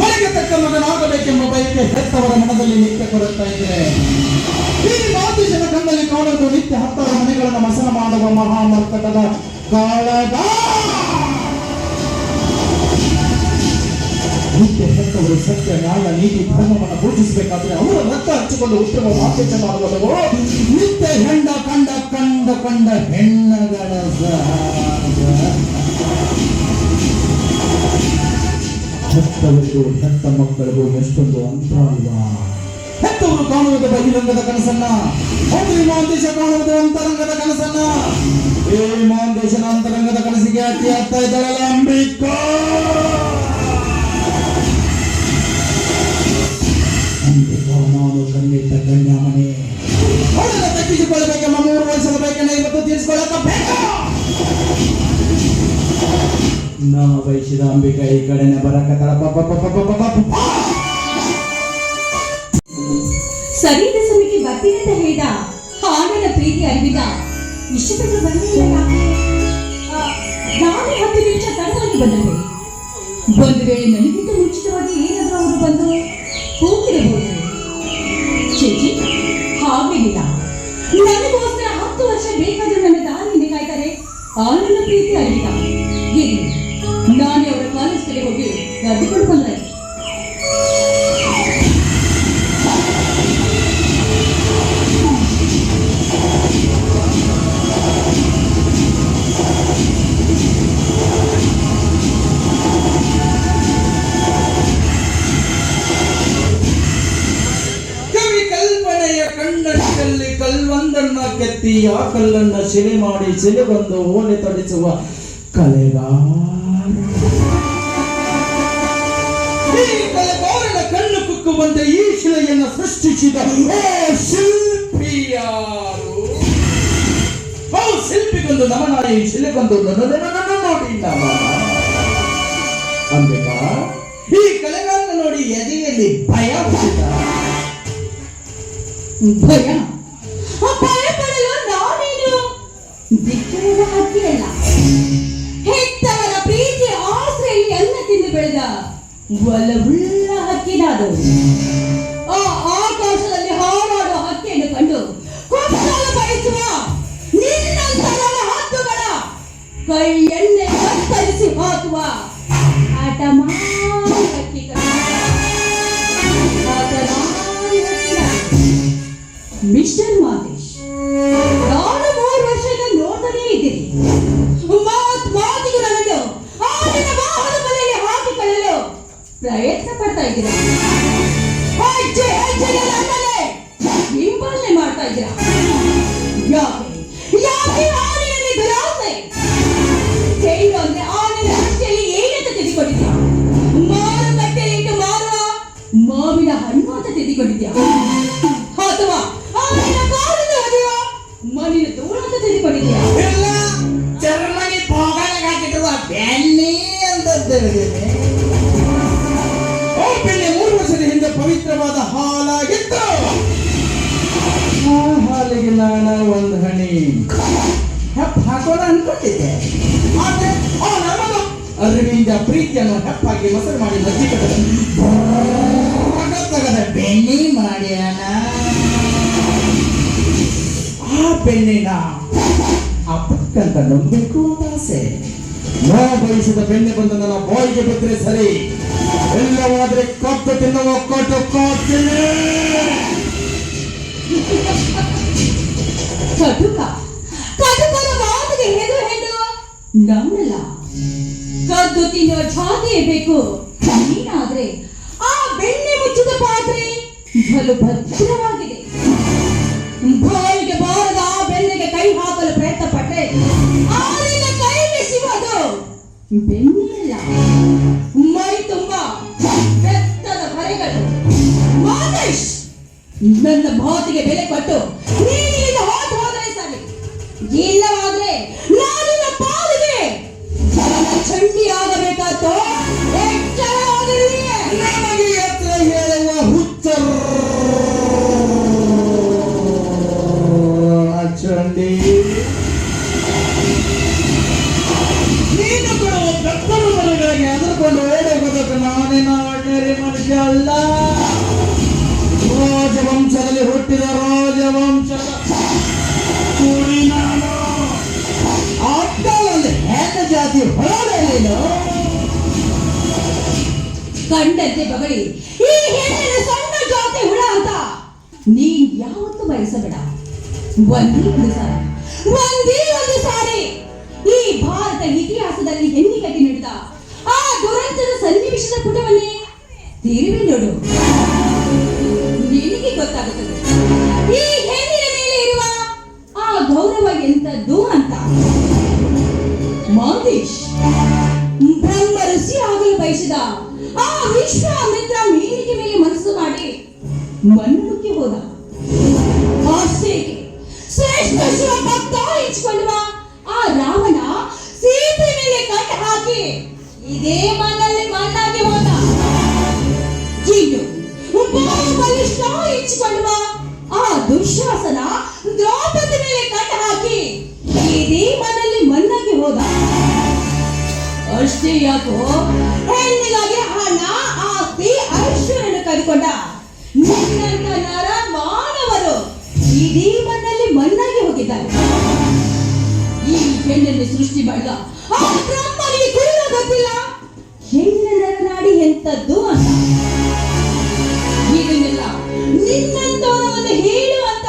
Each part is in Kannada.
ಮನೆಗೆ ತಕ್ಕ ಮಗನಾಗಬೇಕೆಂಬ ಬಯಕೆ ಹೆತ್ತವರ ಮನದಲ್ಲಿ ನಿತ್ಯ ಕೊಡುತ್ತಾ ಇದೆ ಈ ಮಾತುಜನ ಕಣ್ಣಲ್ಲಿ ಕಾಣುವುದು ನಿತ್ಯ ಹತ್ತಾರು ಮನೆಗಳನ್ನು ಮಸನ ಮಾಡುವ ಮಹಾಮರ್ತಕದ ಕಾಳಗ ನಿತ್ಯ ಹೆತ್ತವರು ಸತ್ಯ, ನ್ಯಾಯ, ನೀತಿ, ಧರ್ಮವನ್ನು ಪೂಜಿಸಬೇಕಾದ್ರೆ ಅವರ ರಕ್ತ ಹಚ್ಚಿಕೊಂಡು ಉತ್ತಮ ಮಾತುಜ ಮಾಡುವವರು ನಿತ್ಯ ಹೆಂಡ ಕಂಡ ಕಂಡ ಕಂಡ ಹೆಣ್ಣಗಳ ಸಹವಾಸ. ಹೆತ್ತವರಿಗೂ ಹೆತ್ತ ಮಕ್ಕಳಿಗೂ ಎಷ್ಟೊಂದು ಅಂತರ ಅಲ್ವಾ ಹೆತ್ತವರು ಕಾಣುವುದು ಬಹಿರಂಗದ ಕನಸನ್ನ. ಹೌದು ವಿಮಾಂತೇಶ ಕಾಣುವುದು ಅಂತರಂಗದ ಕನಸನ್ನ. ಏ ವಿಮಾಂತೇಶನ ಅಂತರಂಗದ ಕನಸಿಗೆ ಅತಿ ಹತ್ತ ಇದ್ದಾಳಲ್ಲ, ಅಂಬಿಕಾ! ಅಂಬಿಕಾ, ನಾನು ಕಣ್ಣಿಟ್ಟ ಕನ್ಯಾಮಣಿ ಅವಳನ್ನ ತಪ್ಪಿಸಿಕೊಳ್ಳಬೇಕೆಂಬ ಮೂರು ನಮ್ಮ ಬಯಸಿದ ಅಂಬಿಕಾ ಬರಕ ಸರಿದ ಸಮಯಕ್ಕೆ ಬರ್ತೀನಿ ಅಂತ ಹೇಳಿದ ಹಾಡನ ಪ್ರೀತಿ ಅರಿವಿದ ಇಷ್ಟಪಟ್ಟು ಬರಲಿಲ್ಲ ನಾನೇ ಹತ್ತು ನಿಮಿಷ ತಡವಾಗಿ ಬಂದರೆ ಒಂದು ವೇಳೆ ನನಗಿಂತ ಮುಂಚಿತವಾಗಿ ಏನಾದರೂ ಅವರು ಬಂದು ಹೋಗಿರಬಹುದು ಕಲ್ವೊಂದನ್ನ ಕೆತ್ತಿ, ಆ ಕಲ್ಲನ್ನ ಶಿಲೆ ಮಾಡಿ ಶಿಲೆಗೊಂದು ಓಲೆ ತಡಿಸುವ ಕಲೆಗ ಕಣ್ಣು ಕುಕ್ಕುವಂತೆ ಈ ಶಿಲೆಯನ್ನು ಸೃಷ್ಟಿಸಿದ ಶಿಲ್ಪಿಯಾರು. ಶಿಲ್ಪಿಗೊಂದು ನಮನ ಈ ಶಿಲೆಗೊಂದು ಬಂದು ನೋಡಿ ನಮ ಈ ಕಲೆಗಾರನ ನೋಡಿ ಎದೆಯಲ್ಲಿ ಭಯ ಭಯ? ಒಲವುಳ್ಳ ಹಕ್ಕಿನಾದು ಆ ಆಕಾಶದಲ್ಲಿ ಹಾರಾಡುವ ಹಕ್ಕಿಯನ್ನು ಕಂಡು ಕೊಪ್ಪಳ ಬಯಸುವ ನಿನ್ನಂತಹ ಹತ್ತುಗಳ ಕೈಯನ್ನೇ ಕತ್ತರಿಸಿ ಹಾಕುವ ಆಟ ಮಾಡಿ ಹಕ್ಕಿಗಳು. ಮಿಸ್ಟರ್ ಮಾದೇಶ್, ನಾನು ಮೂರು ವರ್ಷದ ನೋಡ್ತಾನೇ ಇದ್ದೀನಿ. ಪ್ರಯತ್ನ ಪಡ್ತಾ ಇದ್ದೀರಾ ಪವಿತ್ರವಾದ ಹಾಲಾಗಿತ್ತು. ಹಾಲಿಗೆ ನಾನು ಒಂದು ಹಣಿ. ಹೆಪ್ಪ ಹಾಕೋಣ ಅನ್ಕೊಂಡಿದ್ದೆ. ಆದ್ರೆ ಅರಿವಿಂದ ಪ್ರೀತಿಯನ್ನು ಹೆಪ್ಪಾಗಿ ಮೊಸರು ಮಾಡಿ ಮಜ್ಜಿ ತಗದ ಬೆಣ್ಣೆ ಮಾಡ್ಯಾನ ಆ ಬೆಣ್ಣೆನ ಆ ಪಕ್ಕಂತ ನಂಬಬೇಕು ಅಂತ ಆಸೆ. ನೋ ಬಯಸಿದ ಬೆಣ್ಣೆ ಬಂದು ನನ್ನ ಬಾಯಿಗೆ ಬಿದ್ದರೆ ಸರಿ. ಎಲ್ಲವಾದ್ರೆ ಕಟ್ಟು ತಿನ್ನುವ ಕೊಟ್ಟು ಕೊಡ್ತೀನಿ. ಕಟುಕ, ಕಟುಕನ ಮಾತಿಗೆ ಹೆದು ಹೆದು ನಮ್ಮಲ್ಲ ಕದ್ದು ತಿನ್ನುವ ಜಾತಿಯೇ ಬೇಕು. ನೀನಾದ್ರೆ ಆ ಬೆಣ್ಣೆ ಮುಚ್ಚಿದ ಪಾತ್ರೆ ಬಲು ಭದ್ರವಾಗಿದೆ. ಬಾಯಿಗೆ ಬಾರದ ಆ ಬೆಣ್ಣೆಗೆ ಕೈ ಹಾಕಲು ಪ್ರಯತ್ನ ಪಟ್ಟರೆ ಆಳಿನ ಕೈಗೆ ಸಿಗೋದು ಬೆನ್ನಿಲ್ಲ ನನ್ನ ಮಾತಿಗೆ ಬೆಲೆ ಕೊಟ್ಟು ಹೋದ್ರೆ ಸರಿ ಇಲ್ಲವಾದ್ರೆ ಜಾತಿ ಹೋಗಲೇನು ಕಂಡಂತೆ ಬಗಳಿ, ಈ ಹೆಣ್ಣಿನ ಸಣ್ಣ ಜಾತಿ ಹುಳ ಅಂತ ನೀನ್ ಯಾವತ್ತು ಬಯಸಬೇಡ. ಒಂದೇ ಒಂದು ಸಾರಿ, ಒಂದೇ ಒಂದು ಸಾರಿ ಈ ಭಾರತ ಇತಿಹಾಸದಲ್ಲಿ ಹೆಣ್ಣಿಗಾಗಿ ನಡೆದ ಆ ದುರಂತದ ಸನ್ನಿವೇಶದ ಪುಟವನ್ನೇ ತಿರುವಿ ನೋಡು. ನಿನಗೆ ಗೊತ್ತಾಗುತ್ತದೆ. ಬ್ರಹ್ಮ ಆಗಲು ಬಯಸಿದ ಆ ವಿಶ್ವಾಮಿತ್ರ ಮೇಲಿಗೆ ಮೇಲೆ ಮನಸ್ಸು ಮಾಡಿ ಮಣ್ಣುಕ್ಕೆ ಹೋದ. ಆಸೆಗೆ ಶ್ರೇಷ್ಠ ಶಿವ ಭಕ್ತ ಎನಿಸಿಕೊಳ್ಳುವ ಆ ರಾವಣ ಸೀತೆ ಮೇಲೆ ಕೈ ಹಾಕಿ ಇದೇ ಮಣ್ಣಲ್ಲಿ ಮಣ್ಣಾಗಿ ಹೋದ. ಬಹು ಬಲಿಷ್ಠ ಇಚ್ಚಿಕೊಳ್ಳುವ ಆ ದುಶ್ಯಾಸನ ದ್ರೌಪದಿ ಮೇಲೆ ಕಟ್ಟ ಹಾಕಿ ಇದೇ ಹೋದ ಅಷ್ಟೇ ಯಾಕೋ ಹೆಣ್ಣಿಗಾಗಿ ಹಣ, ಆಸ್ತಿ ಐಶ್ವರ್ಯನ ಕರೆದುಕೊಂಡ ನಿನ್ನಂತ ನರ ಮಾನವರು ಇಡೀ ಮಣ್ಣಲ್ಲಿ ಮಣ್ಣಾಗಿ ಹೋಗಿದ್ದಾರೆ. ಈ ಹೆಣ್ಣನ್ನು ಸೃಷ್ಟಿ ಮಾಡಿದ ಗೊತ್ತಿಲ್ಲ. ಹೆಣ್ಣಿನ ನರನಾಡಿ ಎಂತದ್ದು ಅಂತ. ಇದನ್ನೆಲ್ಲ ನಿನ್ನಂತವನವನ್ನು ಹೇಳುವಂತ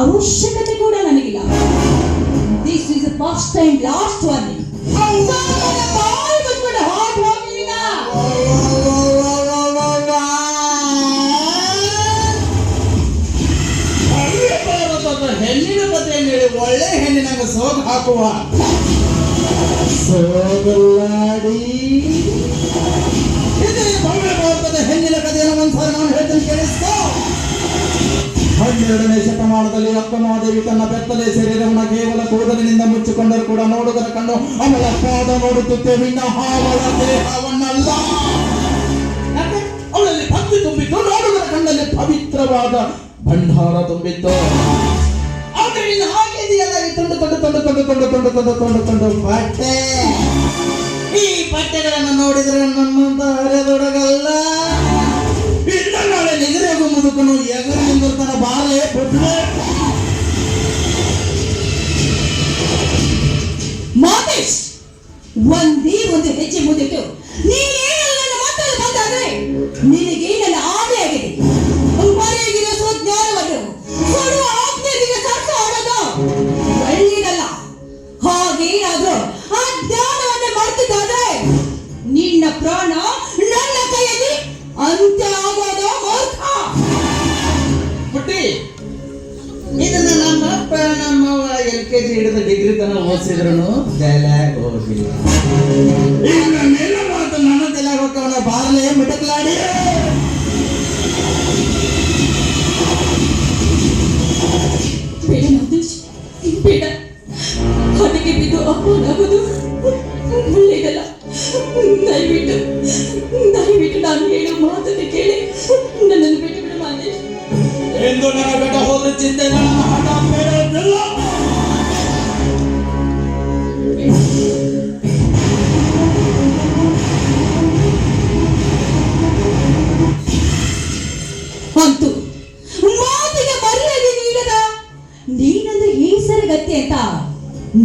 ಅವಶ್ಯಕತೆ ಕೂಡ ನನಗಿಲ್ಲ. This is first time last one ಹಾಕುವ ಸೋಗಲಾಡಿ ಇದೇ ಭವ್ಯ ಭಾರತದ ಹೆಣ್ಣಿನ ಕಥೆಯನ್ನು ಒಂದ್ಸಾರಿ ನಾನು ಹೇಳ್ತೀನಿ ಕೇಳಿಸ್ಕೋ. ಹನ್ನೆರಡನೇ ಶತಮಾನದಲ್ಲಿ ಅಕ್ಕಮಹಾದೇವಿ ತನ್ನ ಬೆತ್ತಲೆ ಶರೀರವನ್ನು ಕೇವಲ ಕೂದಲಿನಿಂದ ಮುಚ್ಚಿಕೊಂಡರೂ ಕೂಡ ನೋಡುಗರ ಕಂಡು ಅವಳ ಪಾದ ನೋಡುತ್ತೇವೆ ವಿನಃ ಹಾವಳ ದೇಹವನ್ನಲ್ಲ? ಅವಳಲ್ಲಿ ಭಕ್ತಿ ತುಂಬಿತ್ತು ನೋಡುಗರ ಕಣ್ಣಲ್ಲಿ ಪವಿತ್ರವಾದ ಭಂಡಾರ ತುಂಬಿತ್ತು. ಆದ್ರೆ ಇನ್ನು ಈ ತುಂಡು ತುಂಡು ತುಂಡು ತುಂಡು ತುಂಡು ತುಂಡು ತುಂಡು ತುಂಡು ತುಂಡು ಈ ಬಟ್ಟೆಗಳನ್ನು ನೋಡಿದ್ರೆ ನಮ್ಮಂತ ಹರಿದೊಡಗಲ್ಲ ನಾಳೆ ನಿಗರಿಗೂ ಮುದುಕನು ಎಗರು ನಿಂದಿರ್ತಾನ ಬಾಲೆ ಬಿಟ್ರೆ ಮಾತೇಶ್, ಒಂದೇ ಒಂದು ಹೆಜ್ಜೆ ಮುದಿಟ್ಟು ನೀನೇನಲ್ಲ ನಮ್ಮವ್ವ ಎಲ್ ಕೆ ಜಿ ಹಿಡಿದ ಡಿಗ್ರಿ ತನ ಓದಿಸಿದ್ರು ತಲೆಯಾಗ ಮಾತು ಬಿದ್ದು ಅಪ್ಪನಾಗೋದು. ಒಳ್ಳೆಯದಲ್ಲ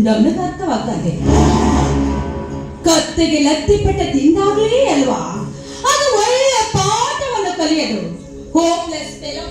ಅರ್ಥವಾಗ್ತದೆ ಕತ್ತೆಗೆ ಲತ್ತಿ ಪಟ್ಟ ತಿಂದಾಗಲೇ ಅಲ್ವಾ? ಅದು ಒಳ್ಳೆಯ ಪಾಠವನ್ನು ಕಲಿಯೋದು ಹೋಪ್ಲೆಸ್ ಫೆಲೋ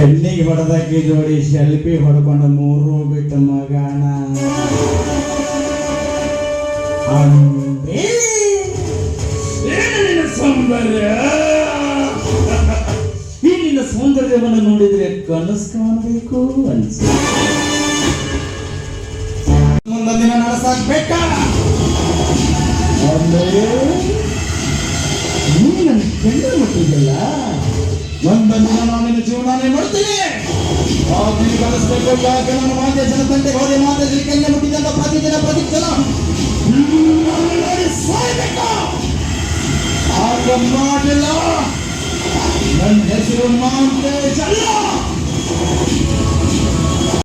ಚೆನ್ನಿಗೆ ಹೊಡೆದಕ್ಕೆ ಜೋಡಿ ಸೆಲ್ಫಿ ಹೊಡ್ಕೊಂಡು ಮೂರು ಬಿಟ್ಟ ಮಗಣ. ಅಂಬಿ ಏನು ನಿನ್ನ ಸೌಂದರ್ಯ? ಈ ನಿನ್ನ ಸೌಂದರ್ಯವನ್ನು ನೋಡಿದ್ರೆ ಕನಸು ಕಾಣಬೇಕು ಅನ್ಸ ಮುಂದಿನ ದಿನ ನಡೆಸಾಕ್ಬೇಕ ಅಂದ್ರೆ ನೀನು ನನ್ನ ಕೆಂಡ ಒಂದೊಂದು ದಿನ ನಾನು ನಿನ್ನ ಜೀವನಾನೇ ಮಾಡ್ತೀನಿ ನೀನು ಕಲಿಸ್ಬೇಕು ಯಾಕೆ ನಾನು ಮಾದೇಶನ ತಂದೆ ಹೋದೆ ಮಾದೇಶನ ಕನ್ಯೆ ಮುಟ್ಟಿದಂತ ಪ್ರತಿ ದಿನ, ಪ್ರತಿ ಜನ ಸಾಯ್ಬೇಕು? ಆಗ ಮಾಡಿಲ್ಲ ನನ್ನ ಹೆಸರು ಮಾತೆ